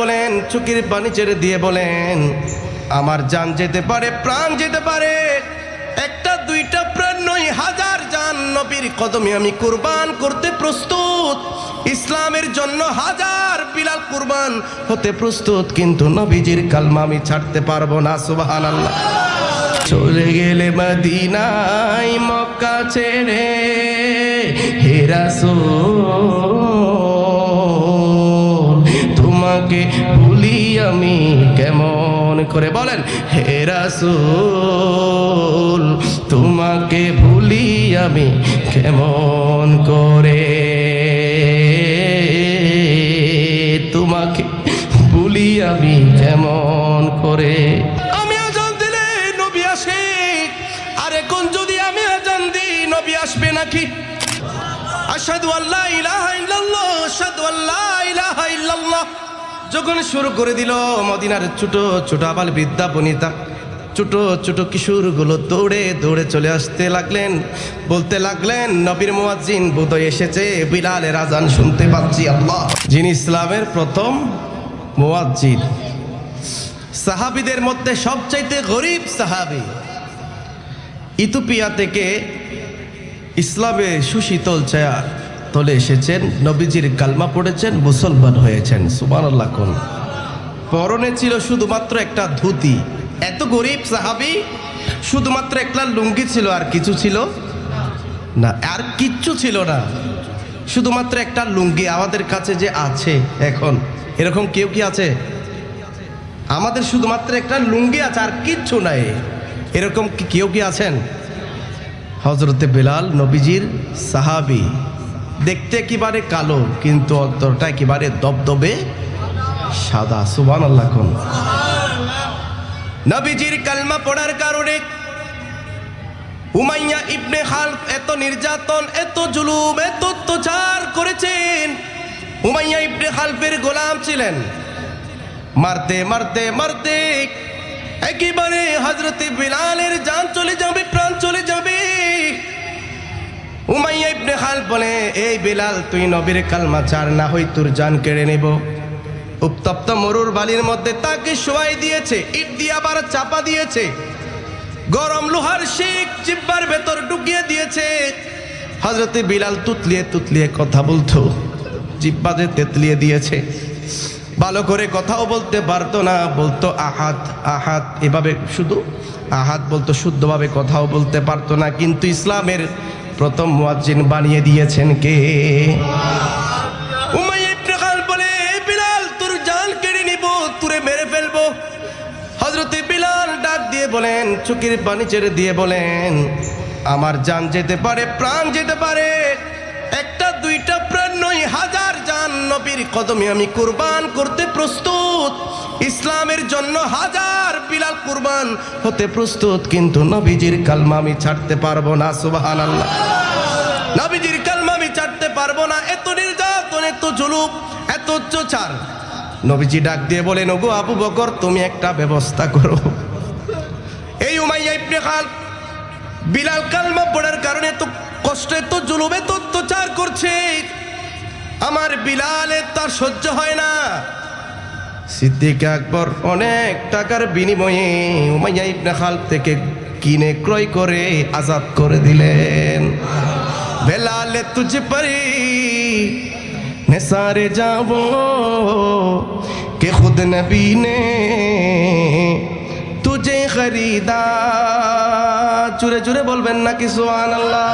বলেন, চুকির পানি ছেড়ে দিয়ে বলেন, আমার জান যেতে পারে, প্রাণ যেতে পারে। একটা, দুইটা প্রাণ নয়, হাজার জান নবীর কদমে আমি কুরবান করতে প্রস্তুত। ইসলামের জন্য হাজার বিলাল কুরবান হতে প্রস্তুত, কিন্তু নবীজির কালমা আমি ছাড়তে পারব না সুবাহান আল্লাহ চলে গেলে মদিনায় মক্কা ছেড়ে হেরাসো তোমাকে ভুলি আমি কেমন করে? বলেন হেরাসুল তোমাকে ভুলি আমি কেমন করে? তোমাকে ভুলি আমি কেমন করে? নাকি? ইল্লাল্লাহ যখন শুরু করে দিল মদিনার ছোট ছোট আবাল বৃদ্ধা বনিতা, ছোট ছোট কিশোরগুলো দৌড়ে দৌড়ে চলে আসতে লাগলেন, বলতে লাগলেন, নবীর মুয়াজ্জিন বোধহয় এসেছে, বিলালের আজান শুনতে পাচ্ছি আল্লাহ। যিনি ইসলামের প্রথম মুয়াজ্জিন। সাহাবিদের মধ্যে সবচাইতে গরিব সাহাবি ইথোপিয়া থেকে ইসলামে সুশীতল ছায়া তলে এসেছেন, নবীজির কালমা পড়েছেন, মুসলমান হয়েছেন। সুমান আল্লাহ কোন। পরনে ছিল শুধুমাত্র একটা ধুতি। এত গরিব সাহাবি, শুধুমাত্র একটা লুঙ্গি ছিল, আর কিছু ছিল না, আর কিচ্ছু ছিল না। শুধুমাত্র একটা লুঙ্গি আমাদের কাছে যে আছে এখন, এরকম কেউ কি আছে? আমাদের শুধুমাত্র একটা লুঙ্গি আছে, আর কিচ্ছু নাই। এরকম কি কেউ কি আছেন? হজরতে বেলাল নবীজির সাহাবি। দেখতে একেবারে কালো, কিন্তু অন্তরটা একেবারে দবদবে সাদা। সুবান আল্লাহ কোন। নবীজির কালমা পড়ার কারণে উমাইয়া ইবনে খাল এত নির্যাতন, এত জুলুম, এত অত্যাচার করেছেন। উমাইয়া ইবনে খালফের গোলাম ছিলেন। মারতে মারতে মারতে একেবারে হজরতে বিলালের যান চলে যাবে, প্রাণ চলে যাবে। উমাইয়া ইবনে খাল বলে, এই বিলাল, তুই নবীর কালমা চার না হই তোর জান কেড়ে নেব। উত্তপ্ত মরুর বালির মধ্যে তাকে শোয়াই দিয়েছে, ইট দিয়ে আবার চাপা দিয়েছে। গরম লোহার শিক জিব্বার ভেতর ঢুকিয়ে দিয়েছে। হজরতে বিলাল তুতলিয়ে তুতলিয়ে কথা বলতো জিব্বাতে তেতলিয়ে দিয়েছে। ভালো করে কথাও বলতে পারতো না, বলতো আহাত আহাত, এভাবে শুধু আহাত বলতো, শুদ্ধভাবে কথাও বলতে পারতো না। কিন্তু ইসলামের প্রথম মুয়াজ্জিন বানিয়ে দিয়েছেন কে? বলে তোর জান কেড়ে নিব, তুরে মেরে ফেলব। হজরতে বিলাল ডাক দিয়ে বলেন, চুকির পানি ছেড়ে দিয়ে বলেন, আমার জান যেতে পারে, প্রাণ যেতে পারে। একটা, দুইটা প্রাণ নয় হাজার নবীর কদমে আমি কুরবান করতে প্রস্তুত। ইসলামের জন্য হাজার বিলাল কুরবান হতে প্রস্তুত, কিন্তু নবীজির কালমা আমি ছাড়তে পারব না সুবাহান আল্লাহ নবীজির কালমা আমি ছাড়তে পারব না, এত নির্যাতন, এত জুলুক এত অত্যাচার। নবীজি ডাক দিয়ে বলেন, ওগো আবু বকর, তুমি একটা ব্যবস্থা করো। এই উমাইয়া ইবনে খাল, বিলাল কালমা পড়ার কারণে তো কষ্ট, এত জুলুমে তো অত্যাচার করছে। আমার বিলালের তার সহ্য হয় না। সিদ্দিক আকবর অনেক টাকার বিনিময়ে উমাইয়া ইবনে খাল থেকে কিনে ক্রয় করে আজাদ করে দিলেন। বেলালে তুজে পারি নেশারে যাব, কে খুদ নবী নে তুজে খরিদা। চুরে চুরে বলবেন না কি সোহান আল্লাহ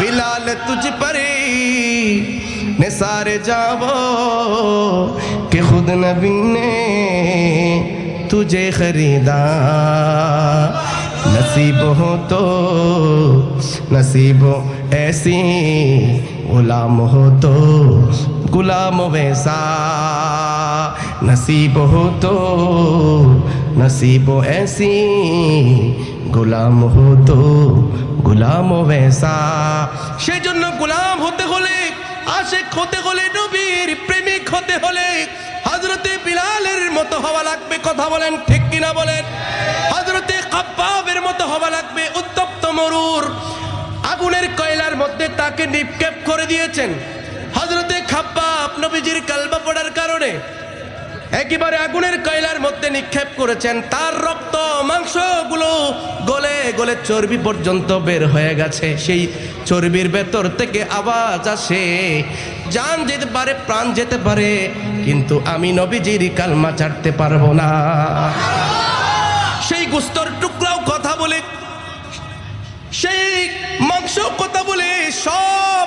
বিলাল তুঝে পারি নিসারে যাব कि खुद नबी ने तुझे खरीदा नसीब हो तो नसीब ऐसी गुलाम हो तो गुलाम वैसा नसीब हो तो नसीब ऐसी গোলাম হতো গোলাম ভেসা সেই আশেক হতে হলে নবীর, প্রেমিক হতে হলে হজরতে বিলালের মতো হওয়া লাগবে। কথা বলেন ঠিক কিনা বলেন? হজরতে কাব্বাবের মতো হওয়া লাগবে। উত্তপ্ত মরুর আগুনের কয়লার মধ্যে তাকে নিক্ষেপ করে দিয়েছেন। হজরতে খাব্বাব নবীজির কালবা পড়ার কারণে একেবারে আগুনের কয়লার মধ্যে নিক্ষেপ করেছেন। তার রক্ত, মাংসগুলো গলে গলে চর্বি পর্যন্ত বের হয়ে গেছে। সেই চর্বির ভেতর থেকে আওয়াজ আসে জান যেতে পারে, প্রাণ যেতে পারে, কিন্তু আমি নবীজির কালমা ছাড়তে পারব না। সেই গুস্তর টুকরাও কথা বলে, সেই মাংস কথা বলে, সব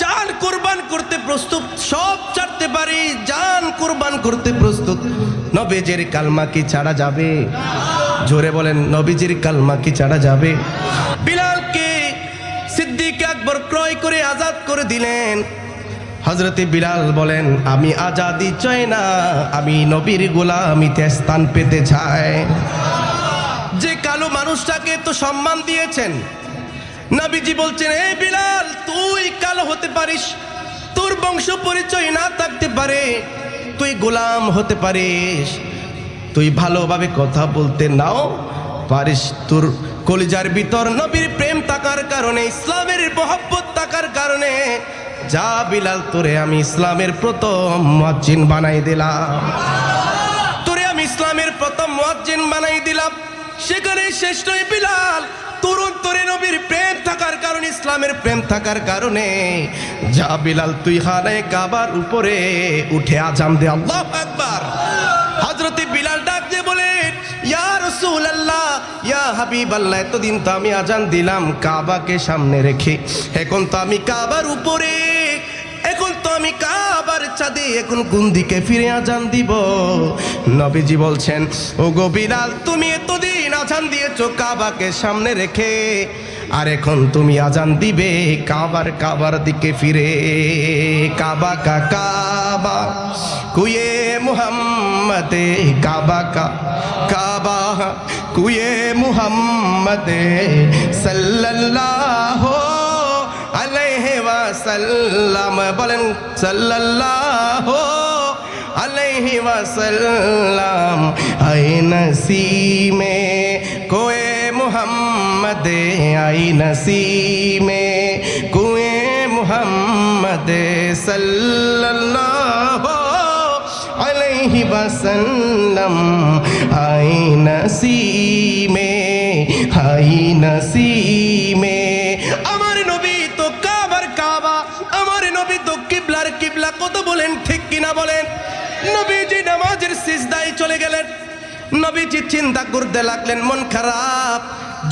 জান কোরবান করতে প্রস্তুত, সব ছাড়তে পারি, জান কোরবান করতে প্রস্তুত। নবীজির কালমা কি ছাড়া যাবে? জোরে বলেন, নবীজির কালমা কি ছাড়া যাবে? বিলালকে সিদ্দিক আকবর ক্রয় করে আজাদ করে দিলেন। হজরতে বিলাল বলেন, আমি আজাদি চাই না, আমি নবীর গোলামিতে স্থান পেতে চাই। যে কালো মানুষটাকে তো সম্মান দিয়েছেন। নবীজি বলছেন এই বিলাল হতে পারিস, তোর বংশ পরিচয় না থাকতে পারে, তুই গোলাম হতে পারিস। তুই ভালোভাবে কথা বলতে নাও, পারিস তোর কলিজার ভিতর নবীর প্রেম থাকার কারণে, ইসলামের মহব্বত থাকার কারণে। যা বিলাল, তোরে আমি ইসলামের প্রথম মজ্জিন বানাই দিলাম। তোরে আমি ইসলামের প্রথম মুয়াজ্জিন বানাই দিলাম। সেখানে নয় বিলাল। তরুণ তোরে নবীর প্রেম থাকার কারণে, ইসলামের প্রেম থাকার কারণে। যা বিলাল, তুই হানায় কাবার উপরে। উঠে আজাম দে আল্লাহ একবার হজরতে বিলাল ডাক দিয়ে বলেন, ইয়া রসুল আল্লাহ ইয়া হাবিব আল্লাহ এতদিন তো আমি আজান দিলাম কাবাকে সামনে রেখে। এখন তো আমি কাবার উপরে। আমি কাবার চাঁদে এখন কোন দিকে ফিরে আজান দিব। নবীজি বলছেন ও গো বিলাল, তুমি এতদিন আজান দিয়েছ কাবাকে সামনে রেখে, আর এখন তুমি আজান দিবে কাবার কাবার দিকে ফিরে। কাবা কা কাবা কুয়ে মুহাম্মদে, কাবা কা, কাবা, কুয়ে মুহাম্মদে, সাল্লাল্লাহু ওয়াসাল্লাম বলেন, সাল্লাল্লাহু আলাইহি ওয়াসাল্লাম আই নসিমে কোয়ে মুহাম্মদ আই নসিমে কোয়ে মুহাম্মদ সাল্লাল্লাহু আলাইহি ওয়াসাল্লাম আই নসিমে আই নসিমে নবী তো কিবলার কিবলা কত বলেন, ঠিক কিনা বলেন? নবীজি নামাজের সিজদায় চলে গেলেন। নবীজি চিন্তা করতে লাগলেন, মন খারাপ।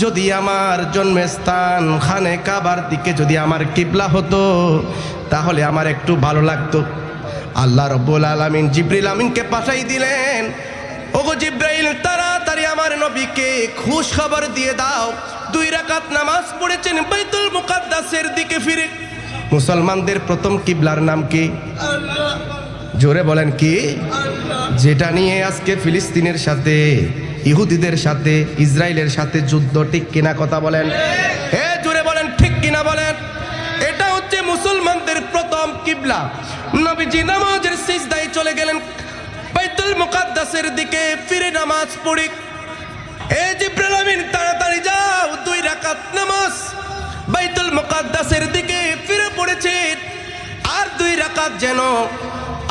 যদি আমার জন্মস্থান খানে কাবার দিকে যদি আমার কিবলা হতো, তাহলে আমার একটু ভালো লাগতো। আল্লাহ রব্বুল আলামিন জিব্রিল আমিনকে পাঠাই দিলেন। ওগো জিব্রাইল, তাড়াতাড়ি আমার নবীকে খুশ খবর দিয়ে দাও। দুই রাকাত নামাজ পড়েছেন, বাইতুল মুকাদ্দাসের দিকে ফিরে। মুসলমানদের প্রথম কিবলার নাম কি? জোরে বলেন কি? যেটা নিয়ে আজকে ফিলিস্তিনের সাথে, ইহুদিদের সাথে, ইসরায়েলের সাথে যুদ্ধ, ঠিক কিনা কথা বলেন? হে, জোরে বলেন, ঠিক কিনা বলেন? এটা হচ্ছে মুসলমানদের প্রথম কিবলা। নবীজি নামাজের সিজদায় চলে গেলেন। বাইতুল মুকাদ্দাসের দিকে ফিরে নামাজ পড়ি। এ জিব্রাইল আমিন, তাড়াতাড়ি যাও, দুই রাকাত নামাজ। বাইতুল মুকাদ্দাসের দিকে ফিরে আর দুই রাকাত যেন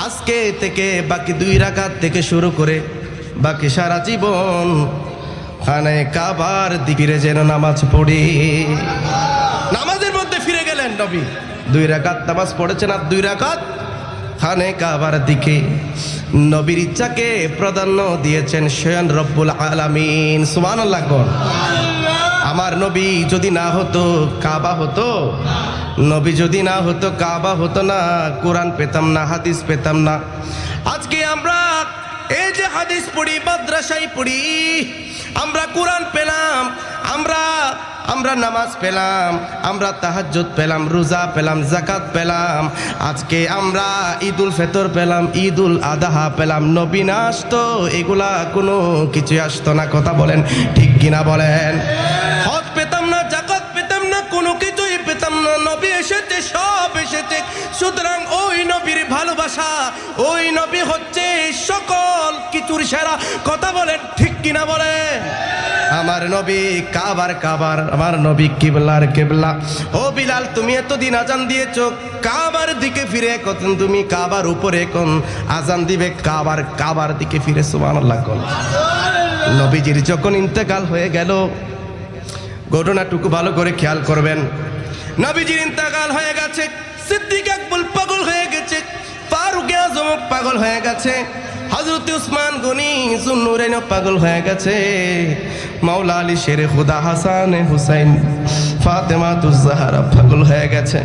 আজকে থেকে, বাকি দুই রাকাত থেকে শুরু করে বাকি সারা জীবন খানে কাবার দিকে যেন নামাজ পড়ি। নামাজের মধ্যে ফিরে গেলেন নবী। দুই রাকাত নামাজ পড়েছেন আর দুই রাকাত খানে কাবার দিকে নবীর ইচ্ছাকে প্রাধান্য দিয়েছেন স্বয়ং রব্বুল আলামিন। সুমান লাগন আমার নবী যদি না হতো, কাবা হতো? নবী যদি না হতো, কাবা হতো না। কোরআন পেতাম না, হাদিস পেতাম না। আজকে আমরা এই যে হাদিস পড়ি, মাদ্রাসায় পড়ি, আমরা কোরআন পেলাম, আমরা আমরা নামাজ পেলাম, আমরা তাহাজ্জুদ পেলাম, রোজা পেলাম জাকাত পেলাম, আজকে আমরা ঈদুল ফেতর পেলাম, ঈদুল আদাহা পেলাম নবীন আসতো, এগুলা কোনো কিছু আসতো না, কথা বলেন ঠিক কিনা বলেন? হজ পেতাম না জাকাত পেতাম না, কোনো কিছুই পেতাম না, নবী এসেছে, সব এসেছে, সুতরাং ওই নবীর ভালোবাসা, ওই নবী হচ্ছে সকল কিছুর সেরা, কথা বলেন ঠিক কিনা বলেন? আমার নবী কাবার কাবার, আমার নবী কিবলার কেবলা। ও বিলাল, তুমি এতদিন আজান দিয়েছ, কাবার দিকে ফিরে কখন তুমি কাবার উপরে কোন আজান দিবে? কাবার কাবার দিকে ফিরে, সুবহানাল্লাহ কোন। নবীজির যখন ইন্তেকাল হয়ে গেল, ঘটনাটুকু ভালো করে খেয়াল করবেন। নবীজির ইন্তেকাল হয়ে গেছে, সিদ্দিক পাগল হয়ে গেছে, ফারুক আজম পাগল হয়ে গেছে হজরত উসমান গনি জুন্নুরেন পাগল হয়ে গেছে। মাওলা আলী শেরে খুদা হাসান হুসাইন ফাতেমা তুজাহারা পাগল হয়ে গেছে।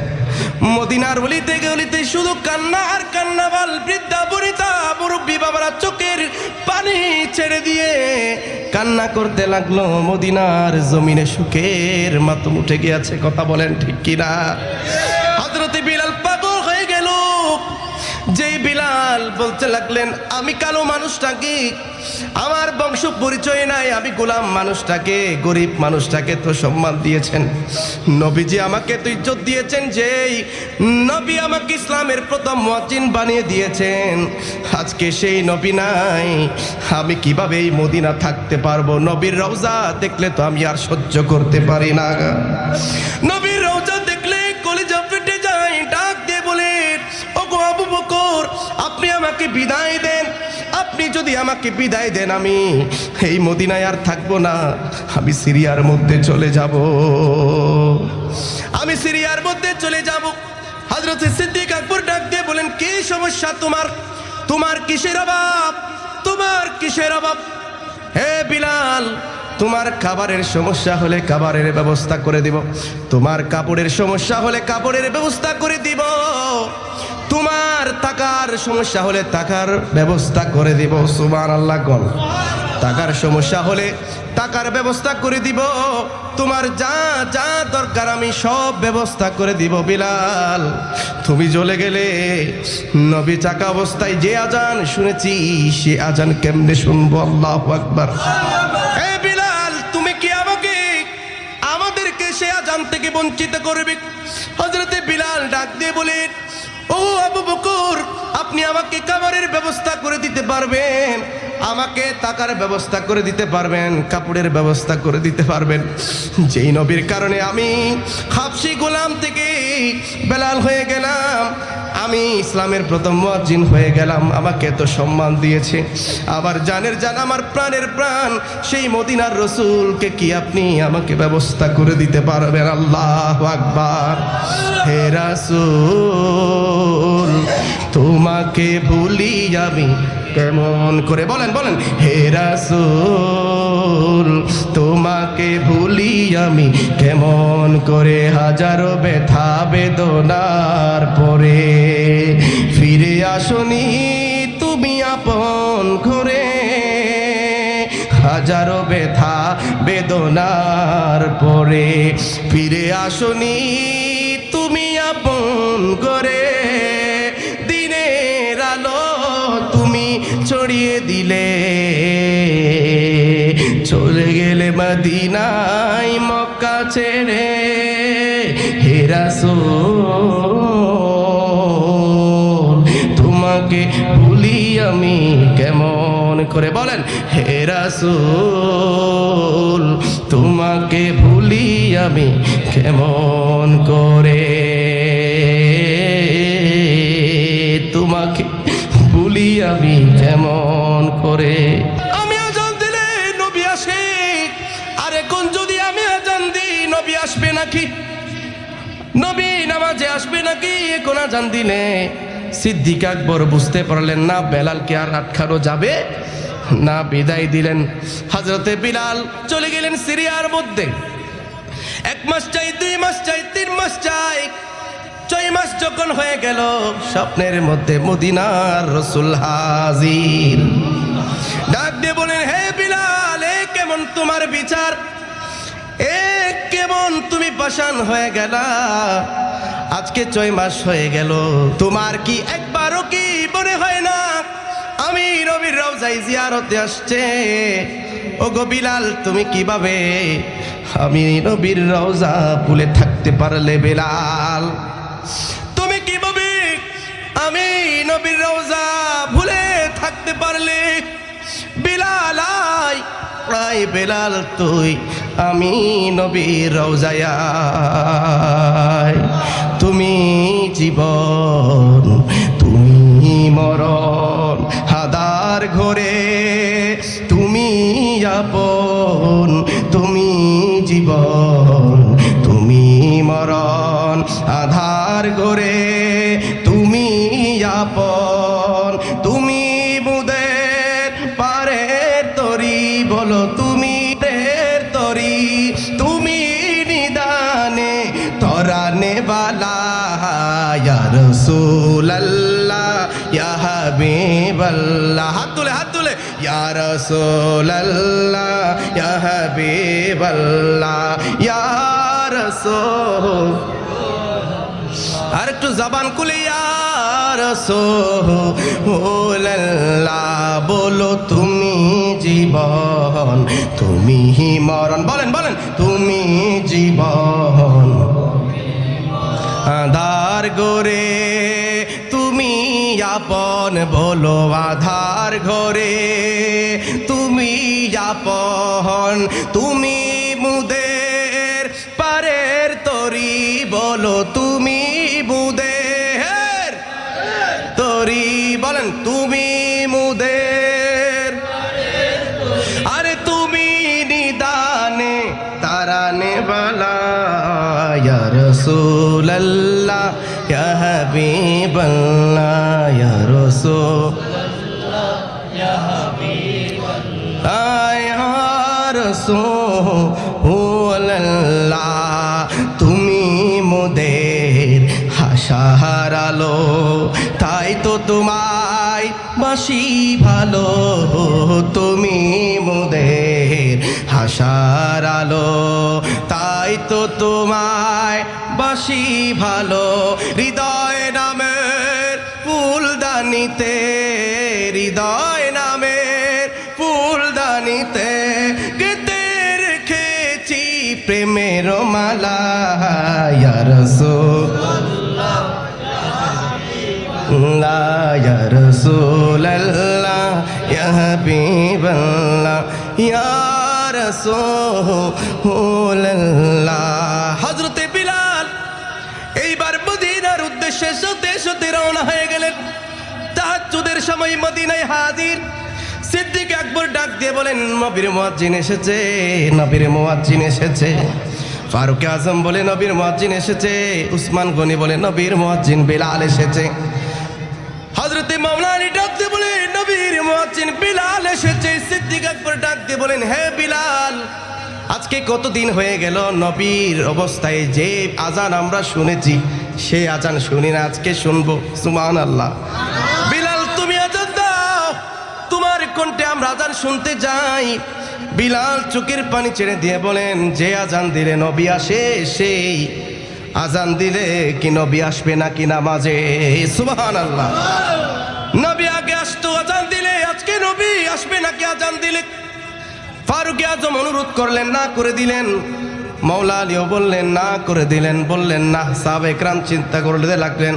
মদিনার গলিতে গলিতে শুধু কান্না আর কান্না বাল বৃদ্ধা, বনিতা, মুরব্বী বাবারা চোখের পানি ছেড়ে দিয়ে কান্না করতে লাগল। মদিনার জমিনে সুখের মাতম উঠে গিয়েছে, কথা বলেন ঠিক কিনা? বিলাল বলতে লাগলেন, আমি কালো মানুষটাকে, আমার বংশ পরিচয় নাই, আমি গোলাম মানুষটাকে, গরিব মানুষটাকে তো সম্মান দিয়েছেন। নবীজি আমাকে তো ইজ্জত দিয়েছেন যেই নবী আমাকে ইসলামের প্রথম মজিন বানিয়ে দিয়েছেন। আজকে সেই নবী নাই, আমি কীভাবে এই মদিনা থাকতে পারব? নবীর রওজা দেখলে তো আমি আর সহ্য করতে পারি না। নবীর আমাকে বিদায় দেন। আপনি যদি আমাকে বিদায় দেন, আমি এই মদিনায় আর থাকব না। আমি সিরিয়ার মধ্যে চলে যাব। আমি সিরিয়ার মধ্যে চলে যাব। হজরত সিদ্দিক আকবর ডাক দিয়ে বলেন, কি সমস্যা তোমার? তোমার কিসের অভাব? তোমার কিসের অভাব? হে বিলাল, তোমার খাবারের সমস্যা হলে খাবারের ব্যবস্থা করে দিব। তোমার কাপড়ের সমস্যা হলে কাপড়ের ব্যবস্থা করে দিব। তোমার টাকার সমস্যা হলে টাকার ব্যবস্থা করে দিব সুমান আল্লাহ গল টাকার সমস্যা হলে টাকার ব্যবস্থা করে দিব, তোমার যা যা দরকার আমি সব ব্যবস্থা করে দিব, বিলাল। তুমি চলে গেলে নবী চাকা অবস্থায় যে আজান শুনেছি, সে আজান কেমনে শুনব? আল্লাহ আমাদেরকে সে আজান থেকে বঞ্চিত করবে? হজরতে বিলাল ডাক দিয়ে বলেন ও আবু বকর, আপনি আমাকে খাবারের ব্যবস্থা করে দিতে পারবেন। আমাকে টাকার ব্যবস্থা করে দিতে পারবেন, কাপড়ের ব্যবস্থা করে দিতে পারবেন। যেই নবীর কারণে আমি হাফসি গোলাম থেকে বেলাল হয়ে গেলাম। আমি ইসলামের প্রথম মুয়াজ্জিন হয়ে গেলাম। আমাকে তো সম্মান দিয়েছে। আবার জানের জান আমার প্রাণের প্রাণ, সেই মদিনার রসুলকে কি আপনি আমাকে ব্যবস্থা করে দিতে পারবেন? আল্লাহ আকবার। হে রাসূল! তোমাকে ভুলি আমি কেমন করে? বলেন বলেন। হে রাসূল, তোমাকে ভুলি আমি কেমন করে? হাজারো ব্যথা বেদনার পরে ফিরে আসনি তুমি আপন ঘরে। হাজারো ব্যথা বেদনার পরে ফিরে আসনি তুমি আপন করে ছড়িয়ে দিলে। চলে গেলে মদিনাই মক্কা ছেড়ে হেরাসো তোমাকে ভুলি আমি কেমন করে? বলেন হেরাসুল তোমাকে ভুলি আমি কেমন করে? করে। আমি আজান দিলে নবী আসে। আর এখন যদি আমি আজান দিই, নবী আসবে নাকি? নবী নামাজে আসবে নাকি? এখন আজান দিলে? সিদ্দিক আকবর বুঝতে পারলেন না, বেলালকে আর আটকানো যাবে না, বিদায় দিলেন। হজরতে বিলাল চলে গেলেন সিরিয়ার মধ্যে। এক মাস চাই, দুই মাস চাই, তিন মাস চাই। ছয় মাস যখন হয়ে গেল, স্বপ্নের মধ্যে মদিনার রসুল হাজির। তোমার বিচার। এ কেমন তুমি পাষাণ হয়ে গেলা? আজকে ছয় মাস হয়ে গেল। তোমার কি একবারও কি মনে হয় না? আমি রবির রওজাই জিয়ারতে আসছে। ও গো বিলাল, তুমি কীভাবে? আমি নবীর রওজা ভুলে থাকতে পারলে বিলাল। তুমি কীভাবে? আমি নবীর রওজা ভুলে থাকতে পারলে? বিলাল আয় আই বেলাল তুই আমি নবীর রওজায় তুমি জীবন তুমি মরণ হাদার ঘরে তুমি আপন রাসূলুল্লাহ, ইয়া হাবিবাল্লাহ, ইয়া রাসূল। আর একটু জবান খুলে ইয়ার সোল্লাহ বলো তুমি জীবন, তুমি মরণ। বলেন বলেন, তুমি জীবন। আধার গোরে আপন বলো আধার ঘরে। তুমি যাপন, তুমি মুদের পারের তরি। বলো তুমি মুদের তরি। বলেন, তুমি মুদের আরে তুমি নিদানে, তারানে বালা। ইয়া রাসূলুল্লাহ ইয়া হাবিবাল্লাহ তুমি মোদের হাসাহারালো তাই তো তোমায় বাসি ভালো, তুমি মোদের হাসারালো তাই তো তোমায় বাসি ভালো ফুলদানিতে হৃদয় নামের ফুলদানিতে গেতে রেখেছি প্রেমের মালা রসো রসুল হবিবল্লা রসো হোল্লা সময় মদিনায় হাজির। সিদ্দিক আকবর ডাক দিয়ে বলেন, নবীর মুয়াজ্জিন এসেছে, নবীর মুয়াজ্জিন এসেছে। ফারুক আজম বলে, নবীর মুয়াজ্জিন এসেছে। উসমান গনি বলে, নবীর মুয়াজ্জিন বেলাল এসেছে। হজরতে মামলানি ডাক দিয়ে বলে, নবীর মুয়াজ্জিন বিলাল এসেছে। সিদ্দিক আকবর ডাক দিয়ে বলেন, হে বিলাল, আজকে কতদিন হয়ে গেল? নবীর অবস্থায় যে আজান আমরা শুনেছি সেই আজান শুনি না, আজকে শুনব। সুমান আল্লাহ আজান শুনতে যাই। বিলাল চোখের পানি ছেড়ে দিয়ে বলেন, যে আজান দিলে নবী আসে, সেই আজান দিলে কি নবী আসবে নাকি নামাজে? সুবহান আল্লাহ নবী আগে আসতো, আজান দিলে আজকে নবী আসবে নাকি আজান দিলে? ফারুক আজম অনুরোধ করলেন, না করে দিলেন। মৌলা আলীও বললেন, না করে দিলেন। বললেন, না। সাবেকরাম চিন্তা করতে লাগলেন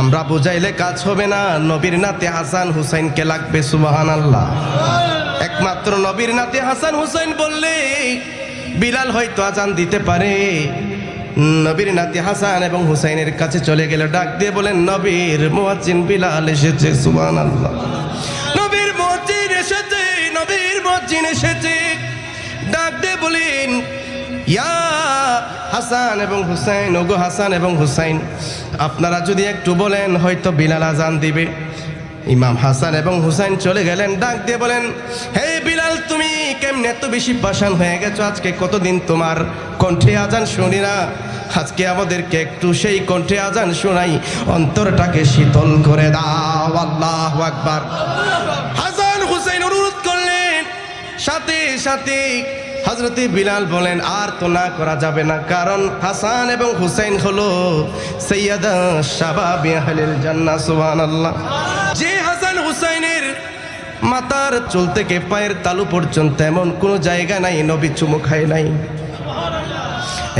আমরা বুঝাইলে কাজ হবে না। নবীর নাতে হাসান হুসাইনকে লাগবে সুবাহান আল্লাহ একমাত্র নবীর নাতে হাসান হুসাইন বললে বিলাল হয়তো আজান দিতে পারে। নবীর নাতি হাসান এবং হুসাইনের কাছে চলে গেল ডাক দিয়ে বলেন, নবীর মুয়াজ্জিন বিলাল এসেছে সুবহান আল্লাহ নবীর মুয়াজ্জিন এসেছে, নবীর মুয়াজ্জিন এসেছে। ডাক দিয়ে বলেন, ইয়া হাসান এবং হুসাইন, ওগো হাসান এবং হুসাইন আপনারা যদি একটু বলেন, হয়তো বিলাল আজান দিবে। ইমাম হাসান এবং হুসাইন চলে গেলেন, ডাক দিয়ে বলেন, হে বিলাল তুমি কেমনে এত বেশি পাশান হয়ে গেছো? আজকে কতদিন তোমার কণ্ঠে আজান শুনি না? আজকে আমাদেরকে একটু সেই কণ্ঠে আজান শোনাই। অন্তরটাকে শীতল করে দাও, আল্লাহ আকবার। হাসান হুসাইন অনুরোধ করলেন, সাথে সাথে হজরতে বিলাল বলেন, আর তো না করা যাবে না। কারণ হাসান এবং হুসাইন হলো সৈয়দা যে হাসান হুসাইনের মাথার চুল থেকে পায়ের তালু পর্যন্ত এমন কোনো জায়গা নাই, নবী চুমু খায় নাই।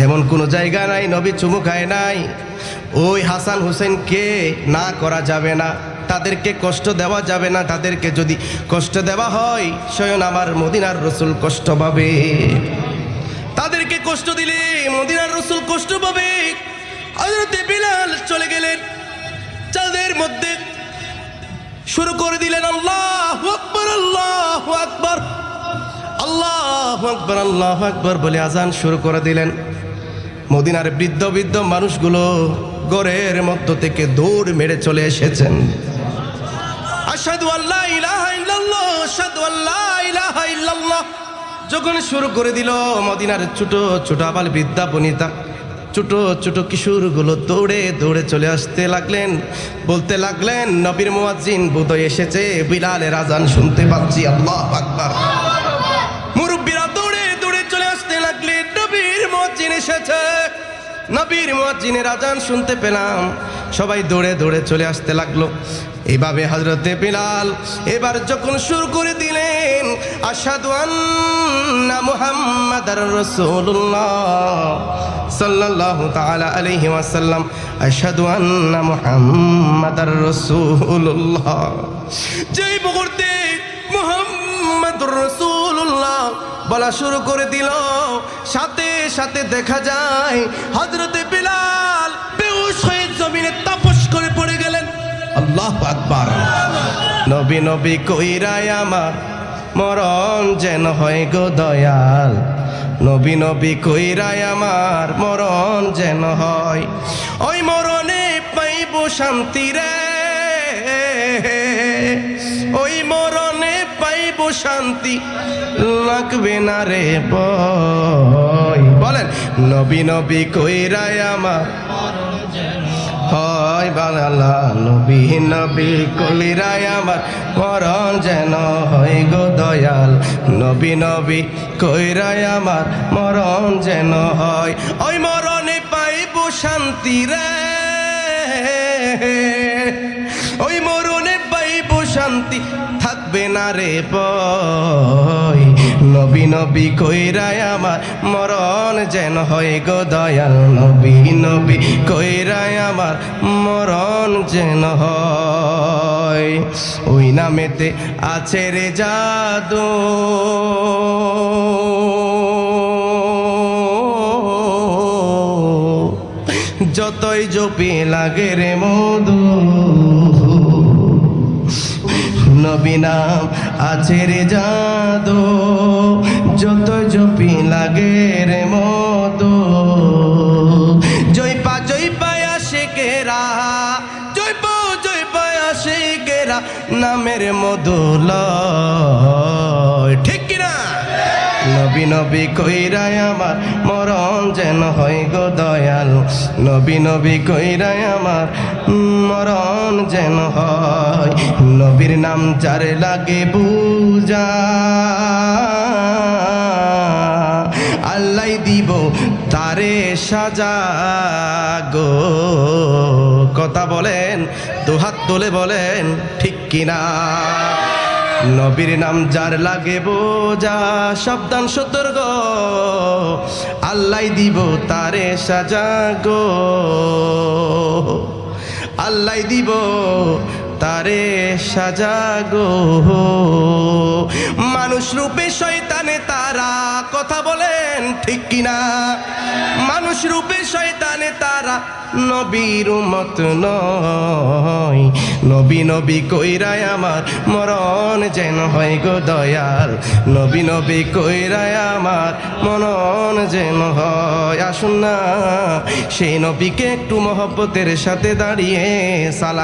এমন কোনো জায়গা নাই, নবী চুমু খায় নাই। ওই হাসান হুসেনকে না করা যাবে না। তাদেরকে কষ্ট দেওয়া যাবে না। তাদেরকে যদি কষ্ট দেওয়া হয়, স্বয়ং আমার মদিনার রসুল কষ্ট পাবে। তাদেরকে কষ্ট দিলে মদিনার রসুল কষ্ট পাবে। বিলাল চলে গেলেন। চাঁদের মধ্যে শুরু করে দিলেন, আল্লাহ আকবর আল্লাহ আকবর আল্লাহ আকবর আল্লাহ আকবর বলে আজান শুরু করে দিলেন। মদিনার বৃদ্ধ বৃদ্ধ মানুষগুলো গড়ের মধ্য থেকে দৌড় মেরে চলে এসেছেন। আশহাদু আল্লাহ ইলাহা ইল্লাল্লাহ, আশহাদু আল্লাহ ইলাহা ইল্লাল্লাহ। যখন শুরু করে দিল মদিনার ছোট ছোট আবাল বৃদ্ধা বনিতা, ছোট ছোট কিশোরগুলো দৌড়ে দৌড়ে চলে আসতে লাগলেন, বলতে লাগলেন, নবীর মুয়াজ্জিন বোধহয় এসেছে, বিলালের আজান শুনতে পাচ্ছি, আল্লাহ আকবার। মুরব্বীরা দৌড়ে দৌড়ে চলে আসতে লাগলেন, নবীর মুয়াজ্জিন এসেছে। নবীর মুয়াজ্জিনের আজান শুনতে পেলাম, সবাই দৌড়ে দৌড়ে চলে আসতে লাগল। এইভাবে হজরতে বিলাল এবার যখন শুরু করে দিলেন আসাদু আন্না রাসূলুল্লাহ সাল্লাল্লাহু তাআলা আলাইহি ওয়াসাল্লাম, আশহাদু আন্না মুহাম্মাদার রাসূলুল্লাহ। যেই মুহূর্তে মুহাম্মাদুর রাসূলুল্লাহ বলা শুরু করে দিল, সাথে সাথে দেখা যায় হজরতে বিলাল বেউস হয়ে জমিনে আল্লাহ আকবার। নবী নবী কইরায় আমার মরণ যেন হয় গো দয়াল। নবী নবী কইরায় আমার মরণ যেন হয়। ওই মরণে পাইব শান্তি রে। ওই মরণে পাইব শান্তি লাগবে না রে বলেন, নবী নবী কইরায় আমার হয় বাংলা নবী নবী কলিরায় আমার মরণ যেন হয় গো দয়াল। নবী নবী কইরায় আমার মরণ যেন হয়। ওই মরণে পাইব শান্তি রে। ওই মরণে পাইব শান্তি। থাকবে না রে বই নবী নবী কইরায় আমার মরণ যেন হয় গো দয়াল নবী নবী কইরায় আমার মরণ যেন হয়। ওই নামেতে আছে রে জাদু। যতই জপি লাগে রে মধু। নাম আছে রে জাদু। যত জপি লাগে রে মতো জয় পা জয় পায়া শেখেরা জয় পা জয় পায়া শেখেরা নামের মধু লয় ঠিক কিনা নবী নবী কইরায় আমার মরণ যেন হয় গো দয়াল। নবী নবী কইরায় আমার মরণ যেন হয়। নবীর নাম যার লাগে বুঝা আল্লাহ দিব তারে সাজা গো। কথা বলেন, দুহাত তোলে বলেন, ঠিক কিনা? নবীর নাম যার লাগে বোঝা সাবধান সতর্ক। আল্লাহ দিব তারে সাজা গো। আল্লাহ দিব তারে সাজা গো। মানুষ রূপে শয়তানে তারা কথা বলেন ঠিক কিনা? মানুষ রূপে শয়তানে তারা নবীর মত নয়। নবী নবী কইরায় আমার মরণ যেন হয় গো দয়াল। নবী নবী কইরায় আমার মরণ যেন হয়। আসুন না, সেই নবীকে একটু মহব্বতের সাথে দাঁড়িয়ে সালাম